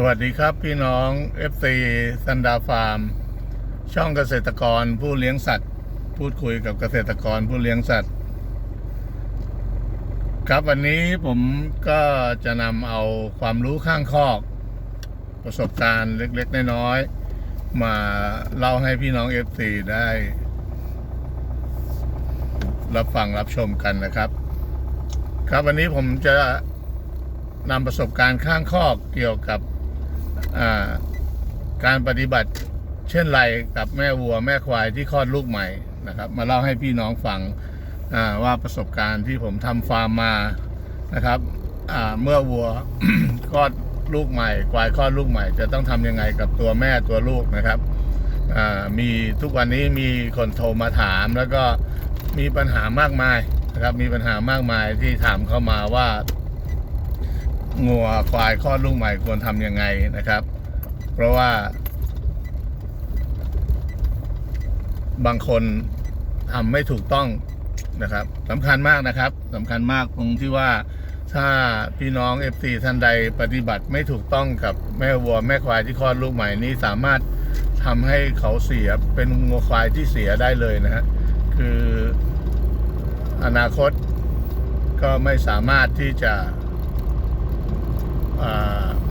สวัสดีครับพี่น้อง FC ซันดาฟาร์ม ช่องเกษตรกรผู้เลี้ยงสัตว์ พูดคุยกับเกษตรกรผู้เลี้ยงสัตว์ ครับวันนี้ผมก็จะนำเอาความรู้ข้างคอก ประสบการณ์เล็กๆน้อยๆมาเล่าให้พี่น้อง FC ได้ รับฟังรับชมกันนะครับ ครับวันนี้ผมจะนำประสบการณ์ข้างคอกเกี่ยวกับ การปฏิบัติเช่นไรกับแม่วัวแม่ควายที่คลอดลูกใหม่นะครับ มาเล่าให้พี่น้องฟังว่าประสบการณ์ที่ผมทำฟาร์มมานะครับเมื่อวัวคลอดลูกใหม่ ควายคลอดลูกใหม่ จะต้องทำยังไงกับตัวแม่ตัวลูกนะครับมีทุกวันนี้มีคนโทรมาถาม แล้วก็มีปัญหามากมายนะครับมีปัญหามากมายที่ถามเข้ามาว่า งัวควายคลอดลูกใหม่ควรทำยังไงนะครับ เพราะว่า บางคนทำไม่ถูกต้องนะครับสำคัญมากนะครับสำคัญมากตรงที่ว่าถ้าพี่น้อง FC ท่านใดปฏิบัติไม่ถูกต้องกับแม่วัวแม่ควายที่คลอดลูกใหม่นี้สามารถทำให้เขาเสียเป็นงัวควายที่เสียได้เลยนะฮะคืออนาคตก็ไม่สามารถที่จะ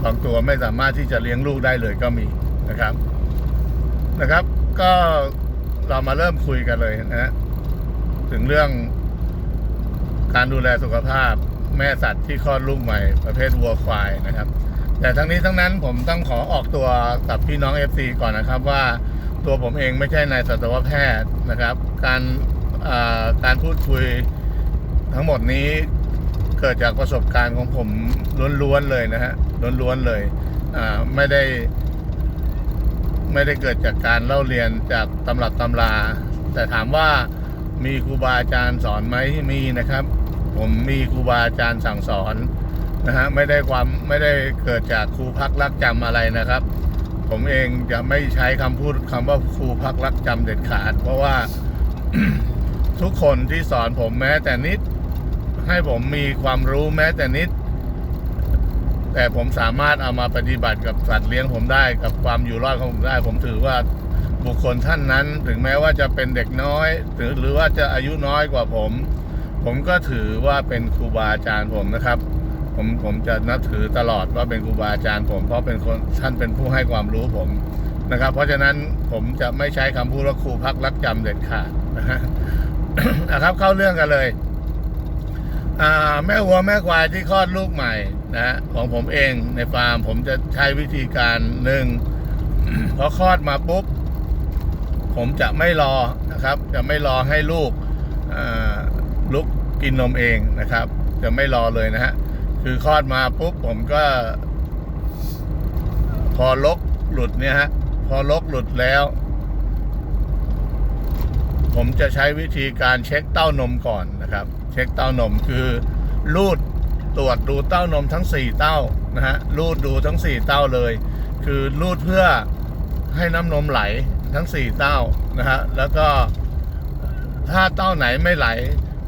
บางตัวไม่สามารถที่จะเลี้ยงลูกได้เลยก็มีนะครับนะครับ ก็เรามาเริ่มคุยกันเลยนะฮะถึงเรื่องการดูแลสุขภาพแม่สัตว์ที่คลอดลูกใหม่ประเภทวัวควายนะครับ แต่ทั้งนี้ทั้งนั้นผมต้องขอออกตัวกับพี่น้อง FC ก่อนนะครับว่าตัวผมเองไม่ใช่นายสัตวแพทย์นะครับ การอ่าการพูดคุยทั้งหมดนี้ เกิดจากประสบการณ์ของผมล้วนๆเลยนะฮะล้วนๆเลยอ่าไม่ได้ ไม่ได้เกิดจากการเล่าเรียนจากตำรับตำรา แต่ถามว่ามีครูบาอาจารย์สอนไหมมีนะครับ ผมมีครูบาอาจารย์สั่งสอนนะฮะไม่ได้ความไม่ได้เกิดจากครูพักรักจำอะไรนะครับ ผมเองจะไม่ใช้คำพูดคำว่าครูพักรักจำเด็ดขาด เพราะว่าทุกคนที่สอนผมแม้แต่นิด ให้ผมมีความรู้แม้แต่นิด แต่ผมสามารถเอามาปฏิบัติกับสัตว์เลี้ยงผมได้ กับความอยู่รอดของผมได้ ผมถือว่าบุคคลท่านนั้น ถึงแม้ว่าจะเป็นเด็กน้อย หรือหรือว่าจะอายุน้อยกว่าผม ผมก็ถือว่าเป็นครูบาอาจารย์ผมนะครับ ผมผมจะนับถือตลอดว่าเป็นครูบาอาจารย์ผมเพราะเป็นคนท่านเป็นผู้ให้ความรู้ผมนะครับ เพราะฉะนั้นผมจะไม่ใช้คำพูดว่าครูพักรักจำเด็ดขาดนะครับเข้าเรื่องกันเลย แม่วัวแม่ควายที่คลอดลูกใหม่นะของผมเองในฟาร์มผมจะใช้วิธีการหนึ่งพอคลอดมาปุ๊บ ผมจะไม่รอนะครับ จะไม่รอให้ลูกลุกกินนมเองนะครับ จะไม่รอเลยนะฮะคือคลอดมาปุ๊บผมก็ พอลกหลุดเนี่ยฮะพอลกหลุดแล้ว ผมจะใช้วิธีการเช็คเต้านมก่อนนะครับ เช็คเต้านมคือรูดตรวจดูเต้านมทั้ง 4 เต้านะฮะรูดดูทั้ง 4 เต้าเลย คือรูดเพื่อให้น้ำนมไหลทั้ง 4 เต้านะฮะแล้วก็ถ้าเต้าไหนไม่ไหล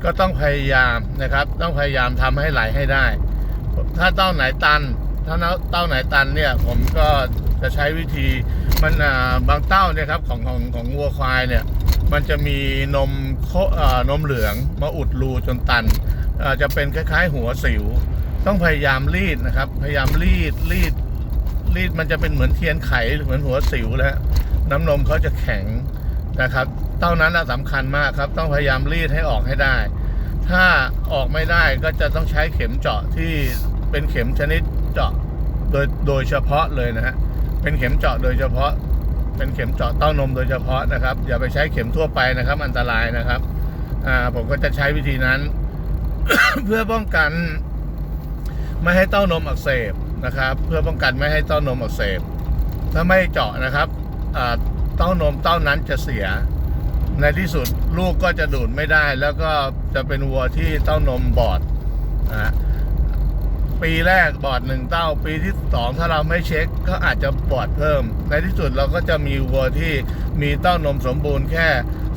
ก็ต้องพยายามนะครับ ต้องพยายามทำให้ไหลให้ได้ ถ้าเต้าไหนตัน ถ้าเต้าไหนตันเนี่ยผมก็ จะใช้วิธีมันอ่าบางเต้าเนี่ยครับของของของวัวควายเนี่ยมันจะมีนมโคอ่อนมเหลืองมาอุดรูจนตันอ่อจะเป็นคล้าย ๆ หัวสิว ต้องพยายามรีดนะครับ พยายามรีดรีดรีดมันจะเป็นเหมือนเทียนไขเหมือนหัวสิวแล้วน้ำนมเขาจะแข็งนะครับ เต้านั้นน่ะสำคัญมากครับ ต้องพยายามรีดให้ออกให้ได้ ถ้าออกไม่ได้ก็จะต้องใช้เข็มเจาะที่เป็นเข็มชนิดเจาะโดยโดยเฉพาะเลยนะฮะ เป็นเข็มเจาะโดยเฉพาะ เป็นเข็มเจาะเต้านมโดยเฉพาะนะครับ อย่าไปใช้เข็มทั่วไปนะครับ อันตรายนะครับผมก็จะใช้วิธีนั้น เพื่อป้องกัน ไม่ให้เต้านมอักเสบนะครับ เพื่อป้องกันไม่ให้เต้านมอักเสบ ถ้าไม่เจาะนะครับเต้านมเต้านั้นจะเสีย ในที่สุดลูกก็จะดูดไม่ได้ แล้วก็จะเป็นวัวที่เต้านมบอดนะ ปีแรกบอดหนึ่งเต้า ปีที่สองถ้าเราไม่เช็ค ก็อาจจะบอดเพิ่ม ในที่สุดเราก็จะมีวัวที่มีเต้านมสมบูรณ์แค่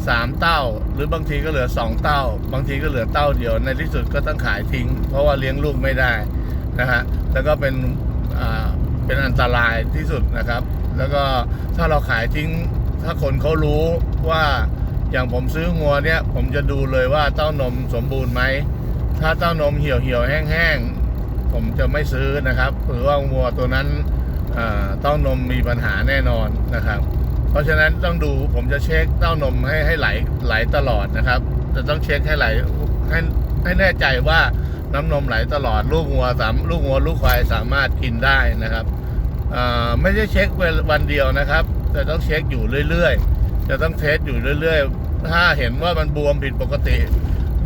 สามเต้า หรือบางทีก็เหลือสองเต้า บางทีก็เหลือเต้าเดียว ในที่สุดก็ต้องขายทิ้ง เพราะว่าเลี้ยงลูกไม่ได้นะฮะแล้วก็เป็นเป็นอันตรายที่สุดนะครับ แล้วก็ถ้าเราขายทิ้งถ้าคนเขารู้ว่าอย่างผมซื้องัวเนี่ยผมจะดูเลยว่าเต้านมสมบูรณ์ไหมถ้าเต้านมเหี่ยวเหี่ยวแห้งๆ ผมจะไม่ซื้อนะครับหรือว่างัวตัวนั้นอ่าเต้านมมีปัญหาแน่นอนนะครับ เพราะฉะนั้นต้องดูผมจะเช็คเต้านมให้ให้ไหลไหลตลอดนะครับ จะต้องเช็คให้ไหลให้ให้แน่ใจว่าน้ำนมไหลตลอดลูกงัวสามลูกงัวลูกควายสามารถกินได้นะครับไม่ใช่เช็ควันเดียวนะครับแต่ต้องเช็คอยู่เรื่อยๆ จะต้องเทสอยู่เรื่อยๆ ถ้าเห็นว่ามันบวมผิดปกติ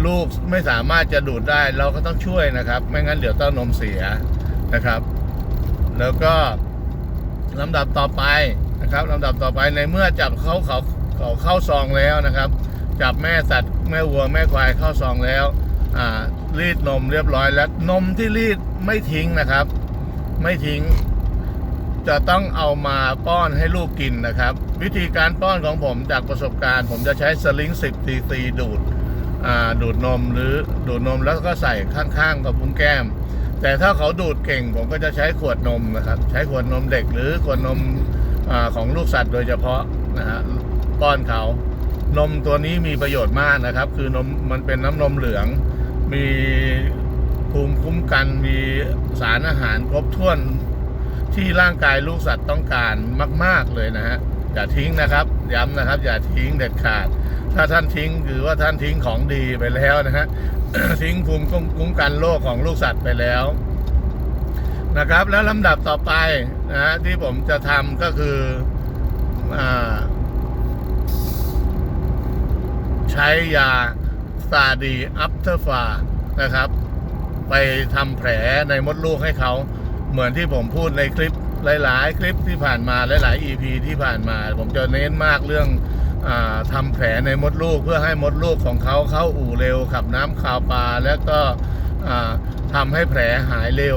ลูกไม่สามารถจะดูดได้เราก็ต้องช่วยนะครับ ไม่งั้นเดี๋ยวเต้านมเสียนะครับ แล้วก็ลำดับต่อไปนะครับลำดับต่อไปในเมื่อจับเขาเขาเขาเข้าซองแล้วนะครับ จับแม่สัตว์แม่วัวแม่ควายเข้าซองแล้วอ่ารีดนมเรียบร้อยแล้วนมที่รีดไม่ทิ้งนะครับ ไม่ทิ้ง จะต้องเอามาป้อนให้ลูกกินนะครับ วิธีการป้อนของผมจากประสบการณ์ ผมจะใช้สลิง10ซีซีดูด ดูดนมหรือดูดนมแล้วก็ใส่ข้างๆกับพุ้งแก้ม แต่ถ้าเขาดูดเก่งผมก็จะใช้ขวดนมนะครับ ใช้ขวดนมเด็กหรือขวดนมอของลูกสัตว์โดยเฉพาะนะฮะป้อนเขานมตัวนี้มีประโยชน์มากนะครับ คือนมมันเป็นน้ำนมเหลือง มีภูมิคุ้มกันมีสารอาหารครบถ้วนที่ร่างกายลูกสัตว์ต้องการมาก ๆเลยนะฮะ อย่าทิ้งนะครับ ย้ำนะครับ อย่าทิ้งเด็ดขาด ถ้าท่านทิ้งคือว่าท่านทิ้งของดีไปแล้วนะฮะทิ้งภูมิคุ้มกันโรคของลูกสัตว์ไปแล้วนะครับ แล้วลำดับต่อไปนะฮะที่ผมจะทำก็คืออใช้ยาซาดีอัปเทอร์ฟานะครับ ไปทำแผลในมดลูกให้เขา เหมือนที่ผมพูดในคลิป หลาย ๆ คลิปที่ผ่านมาหลาย ๆ EP ที่ผ่านมา ผมจะเน้นมากเรื่องอาทำแผลในมดลูก เพื่อให้มดลูกของเขาเข้าอู่เร็วขับน้ำขาวปลาแล้วก็อ่าทำให้แผลหายเร็ว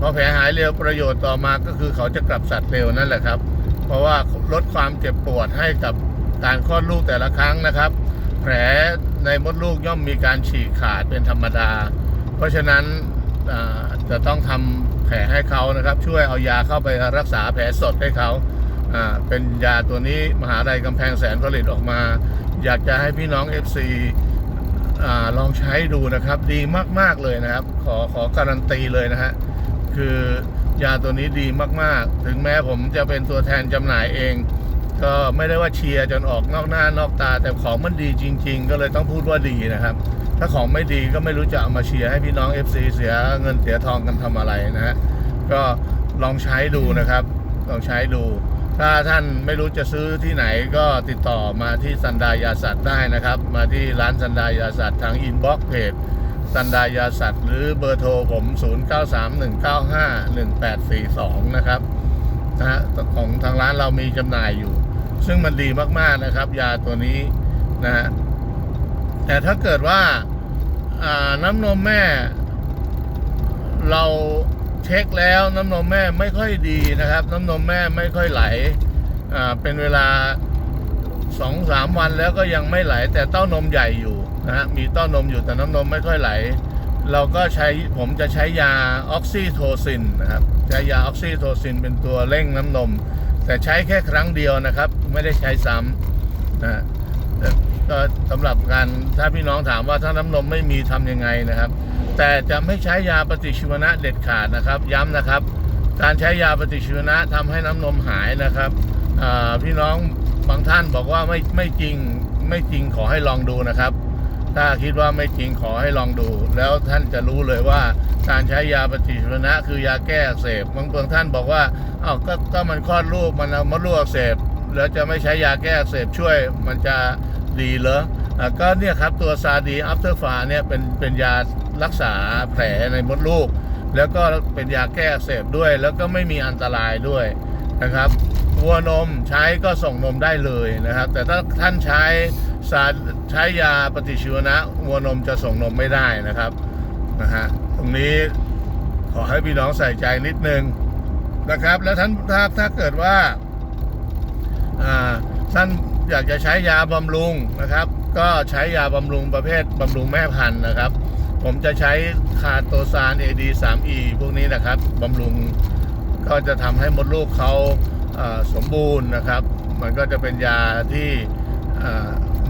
พอแผลหายเร็วประโยชน์ต่อมาก็คือเขาจะกลับสัตว์เร็วนั่นแหละครับ เพราะว่าลดความเจ็บปวดให้กับการคลอดลูกแต่ละครั้งนะครับ แผลในมดลูกย่อมมีการฉีกขาดเป็นธรรมดา เพราะฉะนั้นอ จะต้องทำแผลให้เขานะครับ ช่วยเอายาเข้าไปรักษาแผลสดให้เขาอ่าเป็นยาตัวนี้มหาลัยกำแพงแสนผลิตออกมา อยากจะให้พี่น้อง FC อาลองใช้ดูนะครับ ดีมาก ๆ เลยนะครับ ขอขอการันตีเลยนะฮะคือยาตัวนี้ดีมาก ๆ ถึงแม้ผมจะเป็นตัวแทนจำหน่ายเอง ก็ไม่ได้ว่าเชียร์จนออกนอกหน้านอกตา แต่ของมันดีจริง ๆ ก็เลยต้องพูดว่าดีนะครับ ถ้าของไม่ดีก็ไม่รู้จะเอามาเชียร์ให้พี่น้อง FC เสียเงินเสียทองกันทำอะไรนะฮะก็ลองใช้ดูนะครับ ลองใช้ดู ถ้าท่านไม่รู้จะซื้อที่ไหนก็ติดต่อมาที่สันดายาสัตว์ได้นะครับ มาที่ร้านสันดายาสัตว์ทางอินบ็อกซ์เพจสันดายาสัตว์หรือเบอร์โทรผม 0931951842 นะครับนะฮะของทางร้านเรามีจำหน่ายอยู่ ซึ่งมันดีมากๆนะครับ ยาตัวนี้นะฮะ แต่ถ้าเกิดว่าน้ำนมแม่ เราเช็คแล้วน้ำนมแม่ไม่ค่อยดีนะครับ น้ำนมแม่ไม่ค่อยไหลเป็นเวลาสองสามวันแล้วก็ยังไม่ไหล แต่เต้านมใหญ่อยู่นะฮะมีเต้านมอยู่แต่น้ำนมไม่ค่อยไหล เราก็ใช้ผมจะใช้ยาออกซิโทซินนะครับใช้ยาออกซิโทซินเป็นตัวเร่งน้ำนม แต่ใช้แค่ครั้งเดียวนะครับ ไม่ได้ใช้ซ้ำนะ ก็สำหรับการถ้าพี่น้องถามว่าถ้าน้ำนมไม่มีทำยังไงนะครับ แต่จะไม่ใช้ยาปฏิชีวนะเด็ดขาดนะครับ ย้ำนะครับ การใช้ยาปฏิชีวนะทำให้น้ำนมหายนะครับพี่น้องบางท่านบอกว่าไม่ไม่จริงไม่จริงขอให้ลองดูนะครับ ถ้าคิดว่าไม่จริงขอให้ลองดู แล้วท่านจะรู้เลยว่าการใช้ยาปฏิชีวนะ คือยาแก้อักเสบบางบางท่านบอกว่าอ้าวก็ก็มันคลอดลูกมันเอามดลูกอักเสบแล้วจะไม่ใช้ยาแก้อักเสบช่วยมันจะ ดีเหรอก็เนี่ยครับตัวซาดีอัปเตอร์ฟาเนี่ยเป็นเป็นยารักษาแผลในมดลูก แล้วก็เป็นยาแก้อักเสบด้วย แล้วก็ไม่มีอันตรายด้วยนะครับวัวนมใช้ก็ส่งนมได้เลยนะครับ แต่ถ้าท่านใช้สารใช้ยาปฏิชีวนะวัวนมจะส่งนมไม่ได้นะครับนะฮะตรงนี้ขอให้พี่น้องใส่ใจนิดนึงนะครับ แล้วท่านถ้าถ้าเกิดว่าอ่าท่าน อยากจะใช้ยาบำรุงนะครับ ก็ใช้ยาบำรุงประเภทบำรุงแม่พันธุ์นะครับ ผมจะใช้คาโตซาน AD3E พวกนี้นะครับบำรุงก็จะทำให้มดลูกเขาสมบูรณ์นะครับ มันก็จะเป็นยาที่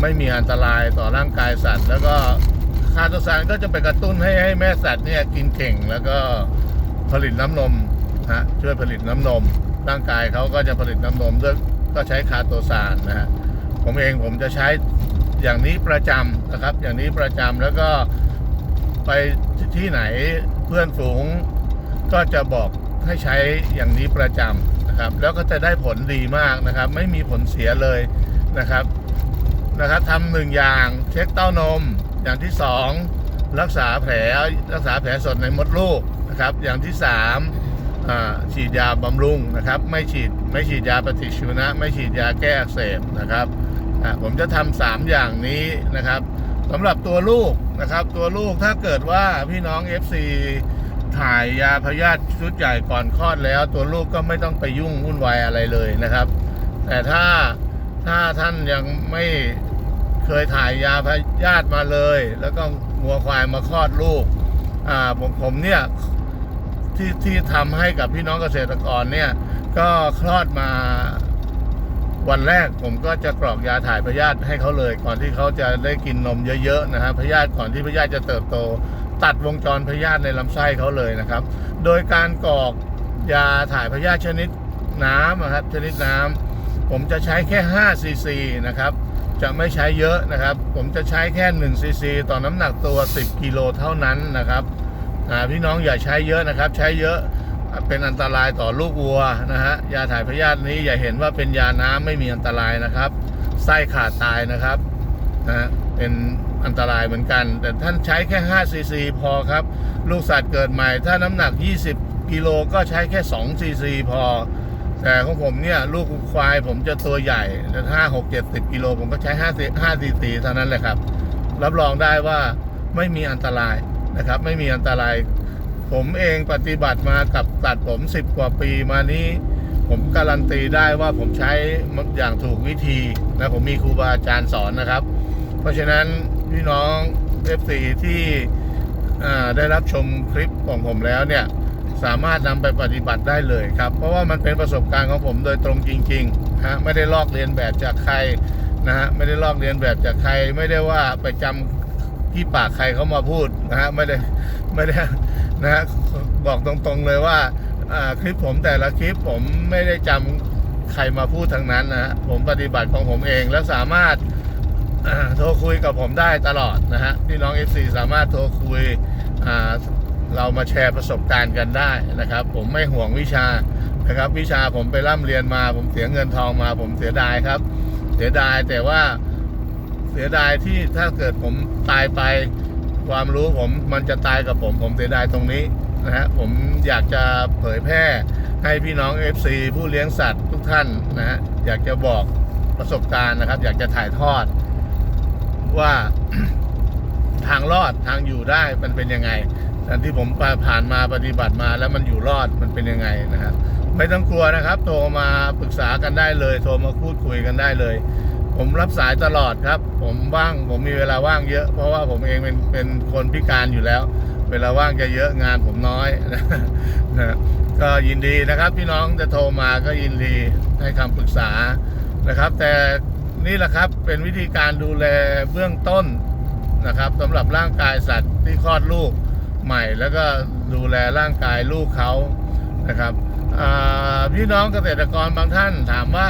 ไม่มีอันตรายต่อร่างกายสัตว์ แล้วก็คาโตซานก็จะไปกระตุ้นให้ให้แม่สัตว์เนี่ยกินเก่ง แล้วก็ผลิตน้ำนมฮะช่วยผลิตน้ำนม ร่างกายเขาก็จะผลิตน้ำนมด้วยก็ใช้คาโตซานนะฮะ ผมเองผมจะใช้อย่างนี้ประจำนะครับ อย่างนี้ประจำแล้วก็ไปที่ไหนเพื่อนฝูง ก็จะบอกให้ใช้อย่างนี้ประจำนะครับ แล้วก็จะได้ผลดีมากนะครับ ไม่มีผลเสียเลยนะครับนะครับทำหนึ่งอย่างเช็คเต้านม อย่างที่สองรักษาแผลรักษาแผลสดในมดลูกนะครับ อย่างที่สามฉีดยาบำรุงนะครับ ไม่ฉีดไม่ฉีดยาปฏิชีวนะ ไม่ฉีดยาแก้อักเสบนะครับ อ่าผมจะทำสามอย่างนี้นะครับสำหรับตัวลูกนะครับ ตัวลูกถ้าเกิดว่าพี่น้อง FC ถ่ายยาพยาธิชุดใหญ่ก่อนคลอดแล้ว ตัวลูกก็ไม่ต้องไปยุ่งวุ่นวายอะไรเลยนะครับ แต่ถ้าถ้าท่านยังไม่เคยถ่ายยาพยาธิมาเลย แล้วก็งัวควายมาคลอดลูกอ่าผมผมเนี่ยที่ที่ทำให้กับพี่น้องเกษตรกรเนี่ย ก็คลอดมา วันแรกผมก็จะกรอกยาถ่ายพยาธิให้เขาเลย ก่อนที่เขาจะได้กินนมเยอะๆนะฮะพยาธิก่อนที่พยาธิจะเติบโต ตัดวงจรพยาธิในลำไส้เขาเลยนะครับ โดยการกรอกยาถ่ายพยาธิชนิดน้ำนะครับชนิดน้ำผมจะใช้แค่5ซีซีนะครับจะไม่ใช้เยอะนะครับ ผมจะใช้แค่1ซีซีต่อน้ำหนักตัว 10กิโลเท่านั้นนะครับพี่น้องอย่าใช้เยอะนะครับ ใช้เยอะ เป็นอันตรายต่อลูกวัวนะฮะยาถ่ายพยาธินี้อย่าเห็นว่าเป็นยาน้ำไม่มีอันตรายนะครับ ไส้ขาดตายนะครับนะเป็นอันตรายเหมือนกัน แต่ท่านใช้แค่5ซีซีพอครับ ลูกสัตว์เกิดใหม่ ถ้าน้ำหนัก 20 กิโลก็ใช้แค่2ซีซีพอ แต่ของผมเนี่ย ลูกควายผมจะตัวใหญ่แต่ห้าหกเจ็ดสิบกิโลผมก็ใช้ห้าสิห้าซีซีเท่านั้นแหละครับ รับรองได้ว่าไม่มีอันตรายนะครับ ไม่มีอันตราย ผมเองปฏิบัติมากับตัดผมสิบกว่าปีมานี้ ผมการันตีได้ว่าผมใช้อย่างถูกวิธีนะผมมีครูบาอาจารย์สอนนะครับ เพราะฉะนั้นพี่น้อง F4 ที่อ่ได้รับชมคลิปของผมแล้วเนี่ยสามารถนำไปปฏิบัติได้เลยครับ เพราะว่ามันเป็นประสบการณ์ของผมโดยตรงจริงๆฮะไม่ได้ลอกเรียนแบบจากใครนะฮะไม่ได้ลอกเรียนแบบจากใคร ไม่ได้ว่าไปจำ ที่ปากใครเขามาพูดนะฮะไม่ได้ไม่ได้นะฮะบอกตรงๆเลยว่าคลิปผมแต่ละคลิปผมไม่ได้จำใครมาพูดทั้งนั้นนะฮะผมปฏิบัติของผมเองแล้วสามารถาโทรคุยกับผมได้ตลอดนะฮะพี่น้อง FC สามารถโทรคุยเรามาแชร์ประสบการณ์กันได้นะครับ ผมไม่ห่วงวิชานะครับ วิชาผมไปร่ำเรียนมา ผมเสียเงินทองมา ผมเสียดายครับ เสียดายแต่ว่า เสียดายที่ถ้าเกิดผมตายไป ความรู้ผมมันจะตายกับผม ผมเสียดายตรงนี้นะฮะผมอยากจะเผยแพร่ให้พี่น้อง FC ผู้เลี้ยงสัตว์ทุกท่านนะฮะอยากจะบอกประสบการณ์นะครับ อยากจะถ่ายทอด ว่าทางรอดทางอยู่ได้มันเป็นยังไงอันที่ผมผ่านมาปฏิบัติมาแล้วมันอยู่รอดมันเป็นยังไงนะครับ ไม่ต้องกลัวนะครับ โทรมาปรึกษากันได้เลย โทรมาพูดคุยกันได้เลย ผมรับสายตลอดครับ ผมว่างผมมีเวลาว่างเยอะ เพราะว่าผมเองเป็นเป็นคนพิการอยู่แล้ว เวลาว่างจะเยอะงานผมน้อยนะก็ยินดีนะครับ พี่น้องจะโทรมาก็ยินดีให้คำปรึกษานะครับ แต่นี่แหละครับเป็นวิธีการดูแลเบื้องต้นนะครับสำหรับร่างกายสัตว์ที่คลอดลูกใหม่ แล้วก็ดูแลร่างกายลูกเขานะครับพี่น้องเกษตรกรบางท่านถามว่า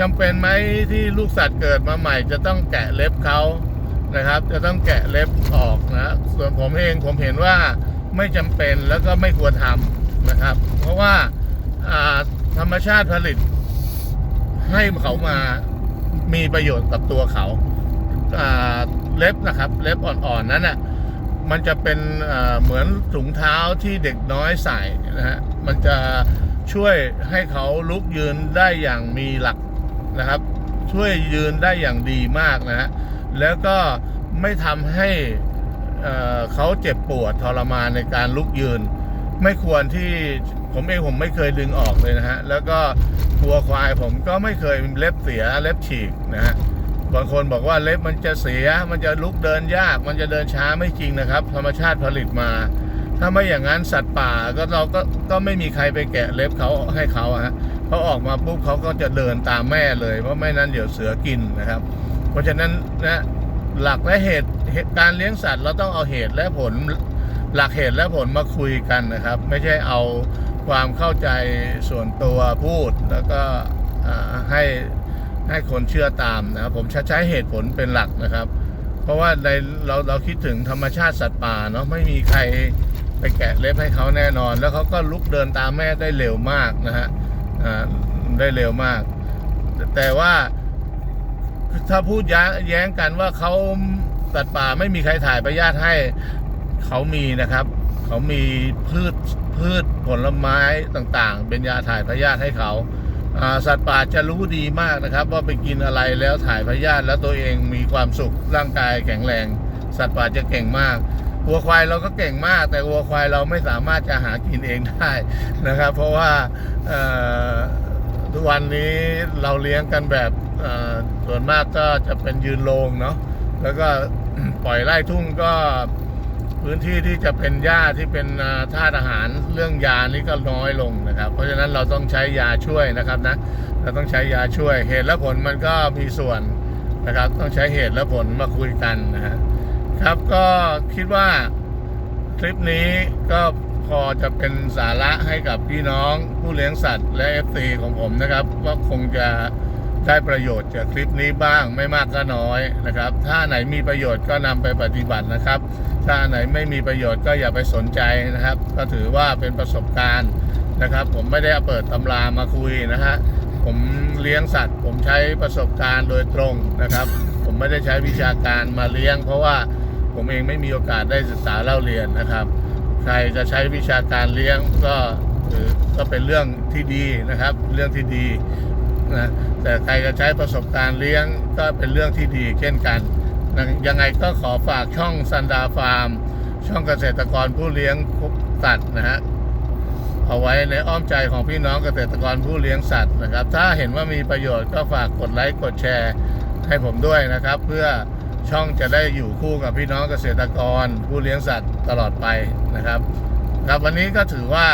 จำเป็นไหมที่ลูกสัตว์เกิดมาใหม่จะต้องแกะเล็บเขานะครับ จะต้องแกะเล็บออกนะส่วนผมเองผมเห็นว่าไม่จำเป็นแล้วก็ไม่ควรทำนะครับ เพราะว่าธรรมชาติผลิตให้เขามามีประโยชน์กับตัวเขาาเล็บนะครับ เล็บอ่อนๆนั้นน่ะมันจะเป็นเหมือนถุงเท้าที่เด็กน้อยใส่นะฮะมันจะช่วยให้เขาลุกยืนได้อย่างมีหลัก นะครับ ช่วยยืนได้อย่างดีมากนะฮะแล้วก็ไม่ทำให้เขาเจ็บปวดทรมานในการลุกยืน ไม่ควรที่ผมเองผมไม่เคยดึงออกเลยนะฮะ แล้วก็วัวควายผมก็ไม่เคยเล็บเสียเล็บฉีกนะฮะบางคนบอกว่าเล็บมันจะเสีย มันจะลุกเดินยาก มันจะเดินช้าไม่จริงนะครับ ธรรมชาติผลิตมา ถ้าไม่อย่างนั้นสัตว์ป่าก็เราก็ก็ไม่มีใครไปแกะเล็บเขาให้เขาฮะ เขาออกมาปุ๊บเขาก็จะเดินตามแม่เลย เพราะไม่นั้นเดี๋ยวเสือกินนะครับ เพราะฉะนั้นนะหลักและเหตุหตการเลี้ยงสัตว์เราต้องเอาเหตุและผลหลักเหตุและผลมาคุยกันนะครับ ไม่ใช่เอาความเข้าใจส่วนตัวพูด แล้วก็ให้ให้คนเชื่อตามนะครับผมใช้ใช้เหตุผลเป็นหลักนะครับ เพราะว่าในเราเราคิดถึงธรรมชาติสัตว์ป่าเนาะไม่มีใครไปแกะเล็บให้เขาแน่นอน แล้วเขาก็ลุกเดินตามแม่ได้เร็วมากนะฮะ ได้เร็วมาก แต่ว่าถ้าพูดยแย้งกันว่าเขาสัตว์ป่าไม่มีใครถ่ายพยาธให้เขามีนะครับ เขามีพืชพืชผลไม้ต่างๆ เป็นยาถ่ายพยาธิให้เขาอ่าสัตว์ป่าจะรู้ดีมากนะครับ ว่าไปกินอะไรแล้วถ่ายพยาธิแล้วตัวเองมีความสุขร่างกายแข็งแรง สัตว์ป่าจะเก่งมาก วัวควายเราก็เก่งมาก แต่วัวควายเราไม่สามารถจะหากินเองได้นะครับ เพราะว่าทุกวันนี้เราเลี้ยงกันแบบส่วนมากก็จะเป็นยืนโรงเนาะแล้วก็ปล่อยไล่ทุ่งก็พื้นที่ที่จะเป็นหญ้าที่เป็นธาตุอาหารเรื่องยานี่ก็น้อยลงนะครับ เพราะฉะนั้นเราต้องใช้ยาช่วยนะครับนะเราต้องใช้ยาช่วยเหตุและผลมันก็มีส่วนนะครับ ต้องใช้เหตุและผลมาคุยกันนะฮะ ครับก็คิดว่าคลิปนี้ก็พอจะเป็นสาระให้กับพี่น้องผู้เลี้ยงสัตว์และ FC ของผมนะครับว่าคงจะได้ประโยชน์จากคลิปนี้บ้างไม่มากก็น้อยนะครับ ถ้าไหนมีประโยชน์ก็นำไปปฏิบัตินะครับ ถ้าไหนไม่มีประโยชน์ก็อย่าไปสนใจนะครับ ก็ถือว่าเป็นประสบการณ์นะครับ ผมไม่ได้เเปิดตำรามาคุยนะฮะผมเลี้ยงสัตว์ ผมใช้ประสบการณ์โดยตรงนะครับ ผมไม่ได้ใช้วิชาการมาเลี้ยง เพราะว่า ผมเองไม่มีโอกาสได้ศึกษาเล่าเรียนนะครับ ใครจะใช้วิชาการเลี้ยงก็ก็เป็นเรื่องที่ดีนะครับ เรื่องที่ดีนะแต่ใครจะใช้ประสบการณ์เลี้ยงก็เป็นเรื่องที่ดีเช่นกัน ยังไงก็ขอฝากช่องซันดาฟาร์ม ช่องเกษตรกรผู้เลี้ยงสัตว์นะฮะเอาไว้ในอ้อมใจของพี่น้องเกษตรกรผู้เลี้ยงสัตว์นะครับ ถ้าเห็นว่ามีประโยชน์ก็ฝากกดไลค์กดแชร์ให้ผมด้วยนะครับ เพื่อ ช่องจะได้อยู่คู่กับพี่น้องเกษตรกร ผู้เลี้ยงสัตว์ตลอดไปนะครับ ครับวันนี้ก็ถือว่า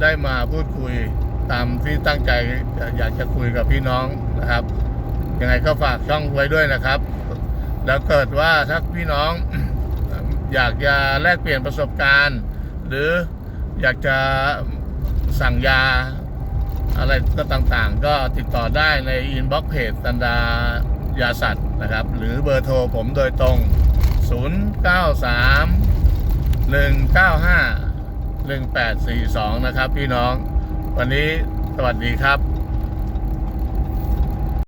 ได้มาพูดคุยตามที่ตั้งใจอยากจะคุยกับพี่น้องนะครับยังไงก็ฝากช่องไว้ด้วยนะครับ แล้วเกิดว่าถ้าพี่น้องอยากจะแลกเปลี่ยนประสบการณ์ หรืออยากจะสั่งยาอะไรก็ต่างๆ ก็ติดต่อได้ในอินบ็อกเพจตันดายาสัตว์ นะครับ หรือเบอร์โทรผมโดยตรง 093 195 1842 นะครับพี่น้อง วันนี้สวัสดีครับ